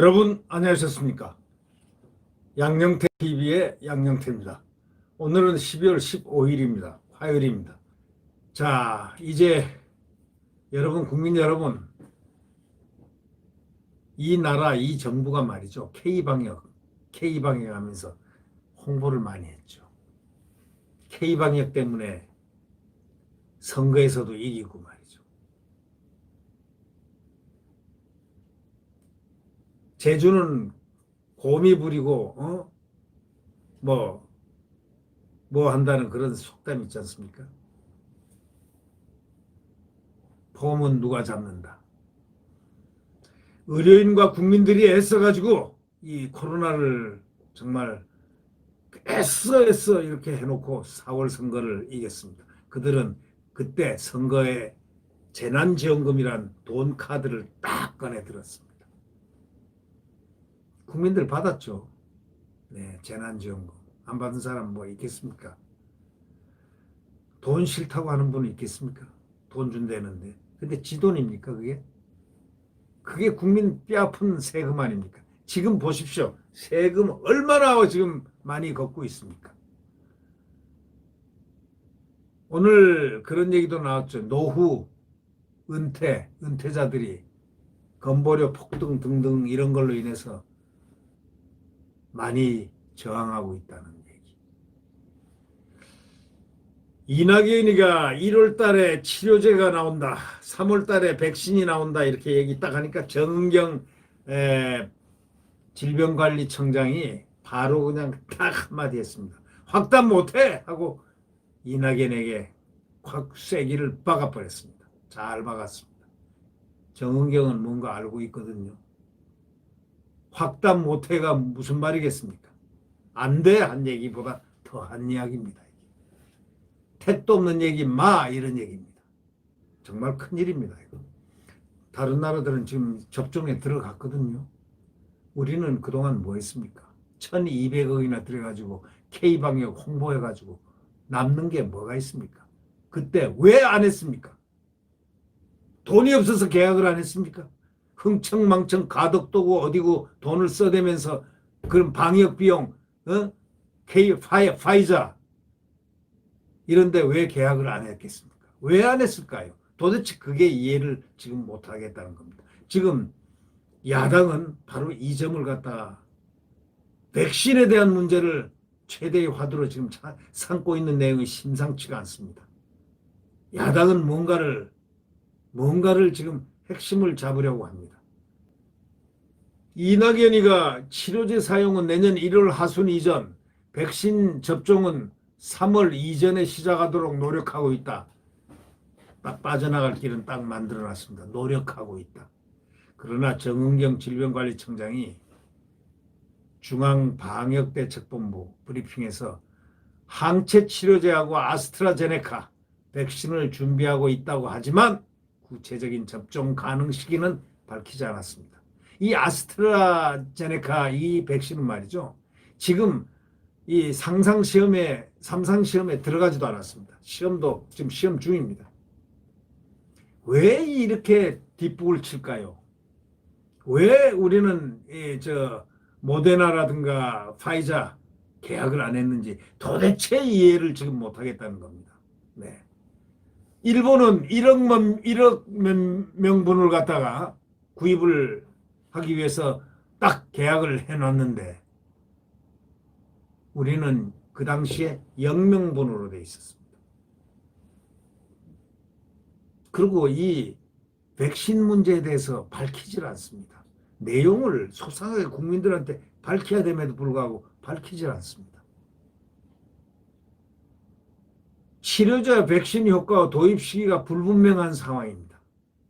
여러분 안녕하셨습니까? 양영태 TV의 양영태입니다. 오늘은 12월 15일입니다. 화요일입니다. 자, 이제 여러분 국민 여러분 이 나라 이 정부가 말이죠. K 방역, K 방역 하면서 홍보를 많이 했죠. K 방역 때문에 선거에서도 이기고 말이죠. 제주는 곰이 부리고 어? 뭐, 뭐 한다는 그런 속담 있지 않습니까? 폼은 누가 잡는다. 의료인과 국민들이 애써가지고 이 코로나를 정말 애써 애써 이렇게 해놓고 4월 선거를 이겼습니다. 그들은 그때 선거에 재난지원금이란 돈 카드를 딱 꺼내 들었습니다. 국민들 받았죠. 네, 재난지원금. 안 받은 사람 뭐 있겠습니까? 돈 싫다고 하는 분은 있겠습니까? 돈 준다는데. 근데 지 돈입니까, 그게? 그게 국민 뼈 아픈 세금 아닙니까? 지금 보십시오. 세금 얼마나 지금 많이 걷고 있습니까? 오늘 그런 얘기도 나왔죠. 노후, 은퇴, 은퇴자들이 건보료 폭등 등등 이런 걸로 인해서 많이 저항하고 있다는 얘기. 이낙연이가 1월 달에 치료제가 나온다. 3월 달에 백신이 나온다. 이렇게 얘기 딱 하니까 정경 에, 질병관리청장이 바로 그냥 딱 한마디 했습니다. 확답 못해! 하고 이낙연에게 확 쐐기를 박아버렸습니다. 잘 박았습니다. 정은경은 뭔가 알고 있거든요. 확답 못해가 무슨 말이겠습니까? 안 돼 한 얘기보다 더한 이야기입니다. 택도 없는 얘기 마 이런 얘기입니다. 정말 큰 일입니다. 이거. 다른 나라들은 지금 접종에 들어갔거든요. 우리는 그동안 뭐 했습니까? 1200억이나 들여가지고 K방역 홍보해가지고 남는 게 뭐가 있습니까? 그때 왜 안 했습니까? 돈이 없어서 계약을 안 했습니까? 흥청망청 가덕도고 어디고 돈을 써대면서 그런 방역 비용, 어? K 파이, 파이자 이런데 왜 계약을 안 했겠습니까? 왜 안 했을까요? 도대체 그게 이해를 지금 못 하겠다는 겁니다. 지금 야당은 바로 이 점을 갖다가 백신에 대한 문제를 최대의 화두로 지금 차- 삼고 있는 내용이 심상치가 않습니다. 야당은 뭔가를 뭔가를 지금 핵심을 잡으려고 합니다. 이낙연이가 치료제 사용은 내년 1월 하순 이전, 백신 접종은 3월 이전에 시작하도록 노력하고 있다. 딱 빠져나갈 길은 딱 만들어 놨습니다. 노력하고 있다. 그러나 정은경 질병관리청장이 중앙방역대책본부 브리핑에서 항체 치료제하고 아스트라제네카 백신을 준비하고 있다고 하지만 구체적인 접종 가능 시기는 밝히지 않았습니다. 이 아스트라제네카 이 백신은 말이죠. 지금 이 상상 시험에 삼상 시험에 들어가지도 않았습니다. 시험도 지금 시험 중입니다. 왜 이렇게 뒷북을 칠까요? 왜 우리는 이저 모데나라든가 파이자 계약을 안 했는지 도대체 이해를 지금 못 하겠다는 겁니다. 네. 일본은 1억 명, 1억 명- 명분을 갖다가 구입을 하기 위해서 딱 계약을 해놨는데 우리는 그 당시에 0명분으로 돼 있었습니다. 그리고 이 백신 문제에 대해서 밝히질 않습니다. 내용을 소상하게 국민들한테 밝혀야 됨에도 불구하고 밝히질 않습니다. 치료제 백신 효과와 도입 시기가 불분명한 상황입니다.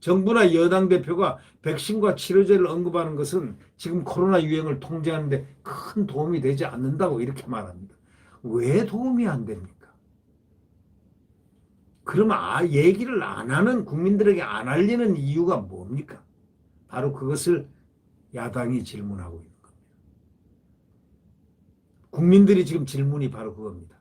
정부나 여당 대표가 백신과 치료제를 언급하는 것은 지금 코로나 유행을 통제하는데 큰 도움이 되지 않는다고 이렇게 말합니다. 왜 도움이 안 됩니까? 그러면 아, 얘기를 안 하는 국민들에게 안 알리는 이유가 뭡니까? 바로 그것을 야당이 질문하고 있는 겁니다. 국민들이 지금 질문이 바로 그겁니다.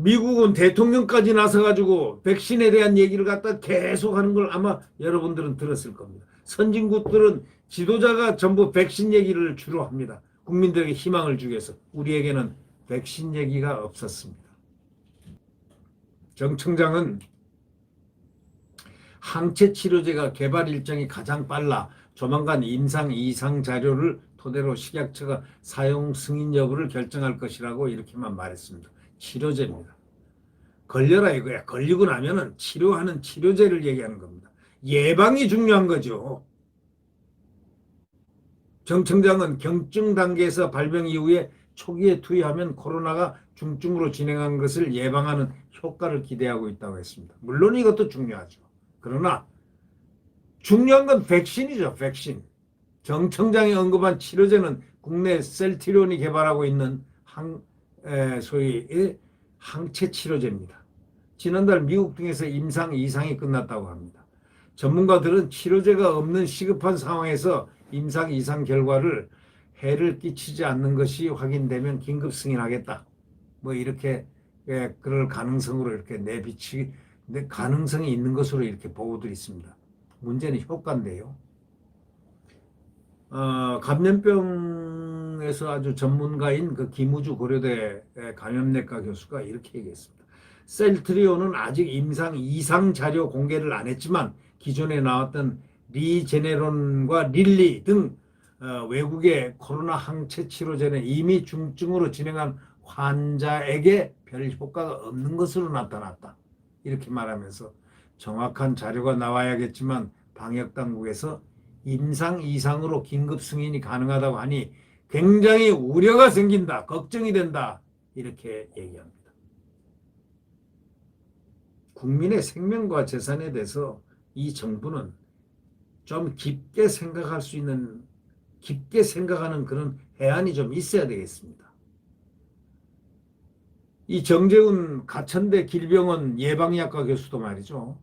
미국은 대통령까지 나서가지고 백신에 대한 얘기를 갖다 계속 하는 걸 아마 여러분들은 들었을 겁니다. 선진국들은 지도자가 전부 백신 얘기를 주로 합니다. 국민들에게 희망을 주기 위해서 우리에게는 백신 얘기가 없었습니다. 정 청장은 항체 치료제가 개발 일정이 가장 빨라 조만간 임상 이상 자료를 토대로 식약처가 사용 승인 여부를 결정할 것이라고 이렇게만 말했습니다. 치료제입니다. 걸려라 이거야. 걸리고 나면은 치료하는 치료제를 얘기하는 겁니다. 예방이 중요한 거죠. 정 청장은 경증 단계에서 발병 이후에 초기에 투여하면 코로나가 중증으로 진행한 것을 예방하는 효과를 기대하고 있다고 했습니다. 물론 이것도 중요하죠. 그러나 중요한 건 백신이죠. 백신. 정 청장이 언급한 치료제는 국내 셀티론이 개발하고 있는 항, 에, 소위 의 항체 치료제입니다. 지난달 미국 등에서 임상 이상이 끝났다고 합니다. 전문가들은 치료제가 없는 시급한 상황에서 임상 이상 결과를 해를 끼치지 않는 것이 확인되면 긴급 승인하겠다. 뭐 이렇게 예, 그럴 가능성으로 이렇게 내비치 내 가능성이 있는 것으로 이렇게 보고도 있습니다. 문제는 효과인데요. 어, 감염병 에서 아주 전문가인 그 김우주 고려대 감염내과 교수가 이렇게 얘기했습니다. 셀트리온은 아직 임상 이상 자료 공개를 안 했지만 기존에 나왔던 리제네론과 릴리 등 어, 외국의 코로나 항체 치료제는 이미 중증으로 진행한 환자에게 별 효과가 없는 것으로 나타났다. 이렇게 말하면서 정확한 자료가 나와야겠지만 방역 당국에서 임상 이상으로 긴급 승인이 가능하다고 하니 굉장히 우려가 생긴다. 걱정이 된다. 이렇게 얘기합니다. 국민의 생명과 재산에 대해서 이 정부는 좀 깊게 생각할 수 있는 깊게 생각하는 그런 해안이 좀 있어야 되겠습니다. 이 정재훈 가천대 길병원 예방의학과 교수도 말이죠.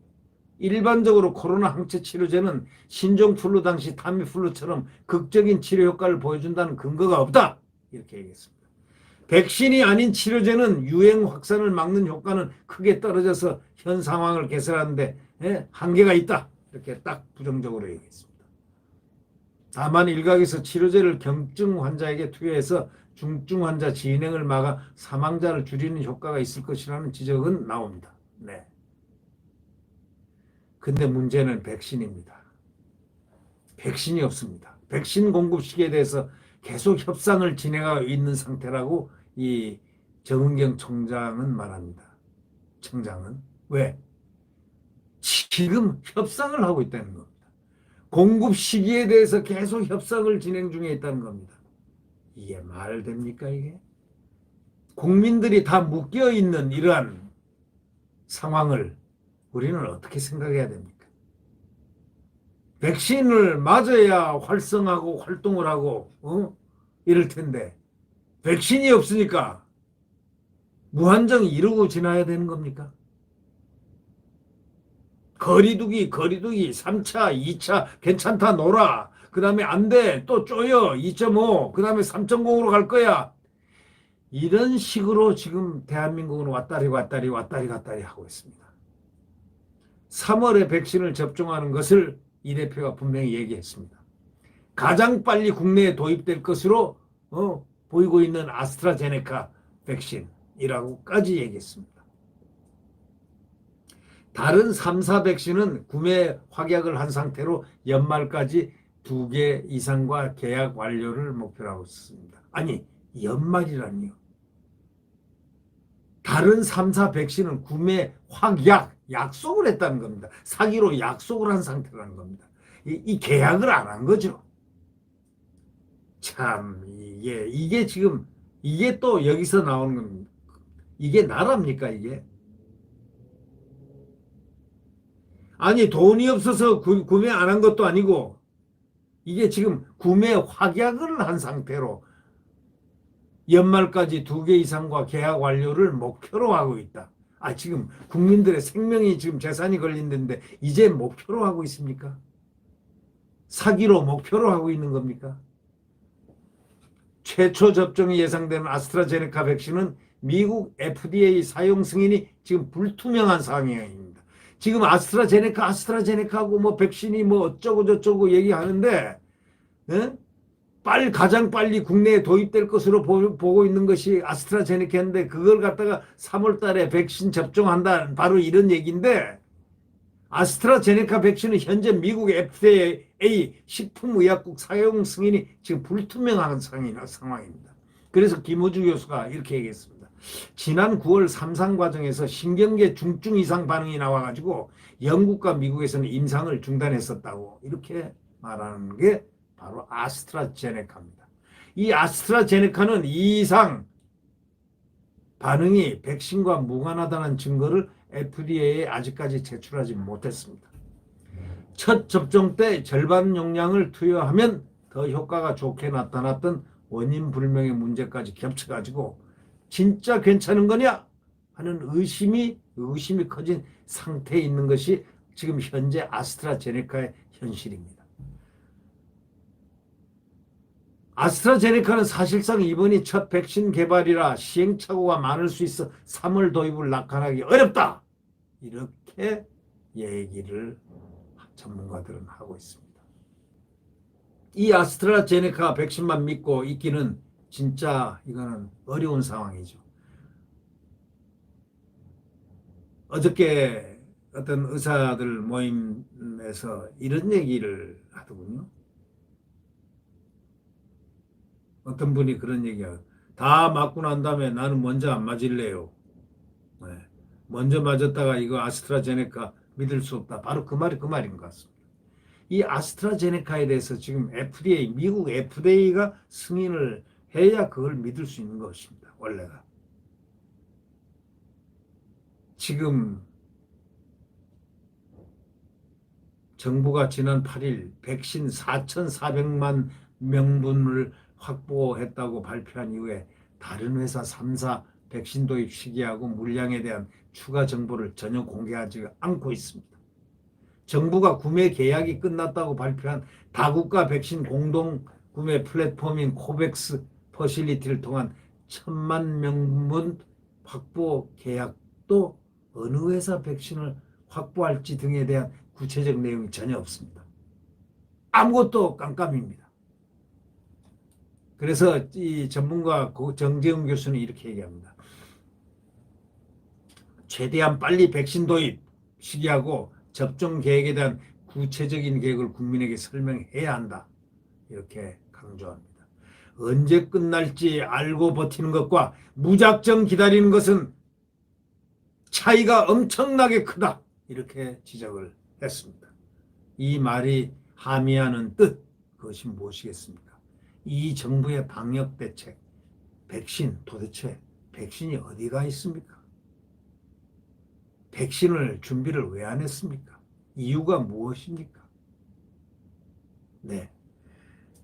일반적으로 코로나 항체 치료제는 신종플루 당시 타미플루처럼 극적인 치료 효과를 보여준다는 근거가 없다. 이렇게 얘기했습니다. 백신이 아닌 치료제는 유행 확산을 막는 효과는 크게 떨어져서 현 상황을 개선하는데 예, 한계가 있다. 이렇게 딱 부정적으로 얘기했습니다. 다만 일각에서 치료제를 경증 환자에게 투여해서 중증 환자 진행을 막아 사망자를 줄이는 효과가 있을 것이라는 지적은 나옵니다. 네. 근데 문제는 백신입니다. 백신이 없습니다. 백신 공급 시기에 대해서 계속 협상을 진행하고 있는 상태라고 이 정은경 총장은 말합니다. 청장은 왜? 지금 협상을 하고 있다는 겁니다. 공급 시기에 대해서 계속 협상을 진행 중에 있다는 겁니다. 이게 말 됩니까 이게? 국민들이 다 묶여 있는 이러한 상황을 우리는 어떻게 생각해야 됩니까? 백신을 맞아야 활성하고 활동을 하고 어? 이럴 텐데 백신이 없으니까 무한정 이루고 지나야 되는 겁니까? 거리두기, 거리두기, 3차, 2차, 괜찮다, 놀아. 그 다음에 안 돼, 또 쪼여, 2.5. 그 다음에 3.0으로 갈 거야. 이런 식으로 지금 대한민국은 왔다리 왔다리 왔다리 갔다리 하고 있습니다. 3월에 백신을 접종하는 것을 이 대표가 분명히 얘기했습니다. 가장 빨리 국내에 도입될 것으로 어, 보이고 있는 아스트라제네카 백신이라고까지 얘기했습니다. 다른 3, 4 백신은 구매 확약을 한 상태로 연말까지 두 개 이상과 계약 완료를 목표로 하고 있습니다. 아니, 연말이라니요. 다른 3, 4 백신은 구매 확약, 약속을 했다는 겁니다. 사기로 약속을 한 상태라는 겁니다. 이, 이 계약을 안 한 거죠. 참, 이게, 이게 지금, 이게 또 여기서 나오는. 이게 나랍니까, 이게? 아니 돈이 없어서 구, 구매 안 한 것도 아니고 이게 지금 구매 확약을 한 상태로 연말까지 두 개 이상과 계약 완료를 목표로 하고 있다. 아 지금 국민들의 생명이 지금 재산이 걸린다는데 이제 목표로 하고 있습니까? 사기로 목표로 하고 있는 겁니까? 최초 접종이 예상되는 아스트라제네카 백신은 미국 FDA 사용 승인이 지금 불투명한 상황입니다. 지금 아스트라제네카, 아스트라제네카하고 뭐 백신이 뭐 어쩌고 저쩌고 얘기하는데, 예? 빨리 가장 빨리 국내에 도입될 것으로 보, 보고 있는 것이 아스트라제네카인데 그걸 갖다가 3월 달에 백신 접종한다 바로 이런 얘기인데 아스트라제네카 백신은 현재 미국 FDA 식품의약국 사용 승인이 지금 불투명한 상황입니다. 그래서 김호주 교수가 이렇게 얘기했습니다. 지난 9월 삼상 과정에서 신경계 중증 이상 반응이 나와가지고 영국과 미국에서는 임상을 중단했었다고 이렇게 말하는 게 바로 아스트라제네카입니다. 이 아스트라제네카는 이 이상 반응이 백신과 무관하다는 증거를 FDA에 아직까지 제출하지 못했습니다. 첫 접종 때 절반 용량을 투여하면 더 효과가 좋게 나타났던 원인 불명의 문제까지 겹쳐가지고 진짜 괜찮은 거냐 하는 의심이 의심이 커진 상태에 있는 것이 지금 현재 아스트라제네카의 현실입니다. 아스트라제네카는 사실상 이번이 첫 백신 개발이라 시행착오가 많을 수 있어 3월 도입을 낙관하기 어렵다. 이렇게 얘기를 전문가들은 하고 있습니다. 이 아스트라제네카 백신만 믿고 있기는 진짜 이거는 어려운 상황이죠. 어저께 어떤 의사들 모임에서 이런 얘기를 하더군요. 어떤 분이 그런 얘기야. 다 맞고 난 다음에 나는 먼저 안 맞을래요. 네. 먼저 맞았다가 이거 아스트라제네카 믿을 수 없다. 바로 그 말이 그 말인 것 같습니다. 이 아스트라제네카에 대해서 지금 FDA, 미국 FDA가 승인을 해야 그걸 믿을 수 있는 것입니다. 원래가. 지금 정부가 지난 8일 백신 4,400만 명분을 확보했다고 발표한 이후에 다른 회사 3사 백신 도입 시기하고 물량에 대한 추가 정보를 전혀 공개하지 않고 있습니다. 정부가 구매 계약이 끝났다고 발표한 다국가 백신 공동 구매 플랫폼인 코백스 퍼실리티를 통한 천만 명분 확보 계약도 어느 회사 백신을 확보할지 등에 대한 구체적 내용이 전혀 없습니다. 아무것도 깜깜입니다. 그래서 이 전문가 정재훈 교수는 이렇게 얘기합니다. 최대한 빨리 백신 도입 시기하고 접종 계획에 대한 구체적인 계획을 국민에게 설명해야 한다. 이렇게 강조합니다. 언제 끝날지 알고 버티는 것과 무작정 기다리는 것은 차이가 엄청나게 크다. 이렇게 지적을 했습니다. 이 말이 함의하는 뜻, 그것이 무엇이겠습니까? 이 정부의 방역 대책, 백신 도대체 백신이 어디가 있습니까? 백신을 준비를 왜 안 했습니까? 이유가 무엇입니까? 네.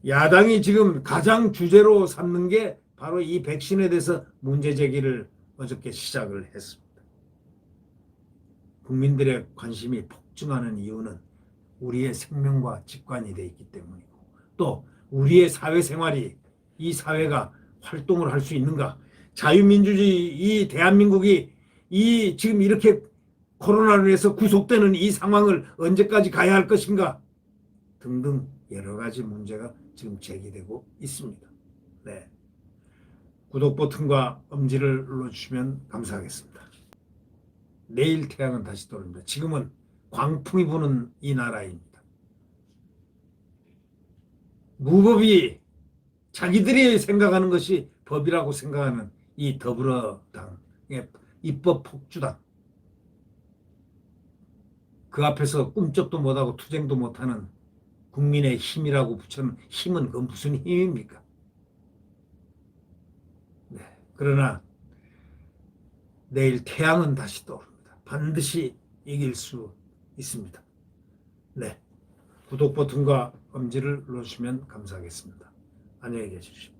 야당이 지금 가장 주제로 삼는 게 바로 이 백신에 대해서 문제 제기를 어저께 시작을 했습니다. 국민들의 관심이 폭증하는 이유는 우리의 생명과 직관이 되어 있기 때문이고 또 우리의 사회생활이 이 사회가 활동을 할 수 있는가? 자유민주주의 이 대한민국이 이 지금 이렇게 코로나로 인해서 구속되는 이 상황을 언제까지 가야 할 것인가? 등등 여러 가지 문제가 지금 제기되고 있습니다. 네. 구독 버튼과 엄지를 눌러주시면 감사하겠습니다. 내일 태양은 다시 떠오릅니다. 지금은 광풍이 부는 이 나라입니다. 무법이 자기들이 생각하는 것이 법이라고 생각하는 이 더불어당의 입법 폭주당 그 앞에서 꿈쩍도 못하고 투쟁도 못하는 국민의 힘이라고 붙여는 힘은 그 무슨 힘입니까? 네. 그러나 내일 태양은 다시 떠오릅니다. 반드시 이길 수 있습니다. 네. 구독 버튼과 엄지를 눌러주시면 감사하겠습니다. 안녕히 계십시오.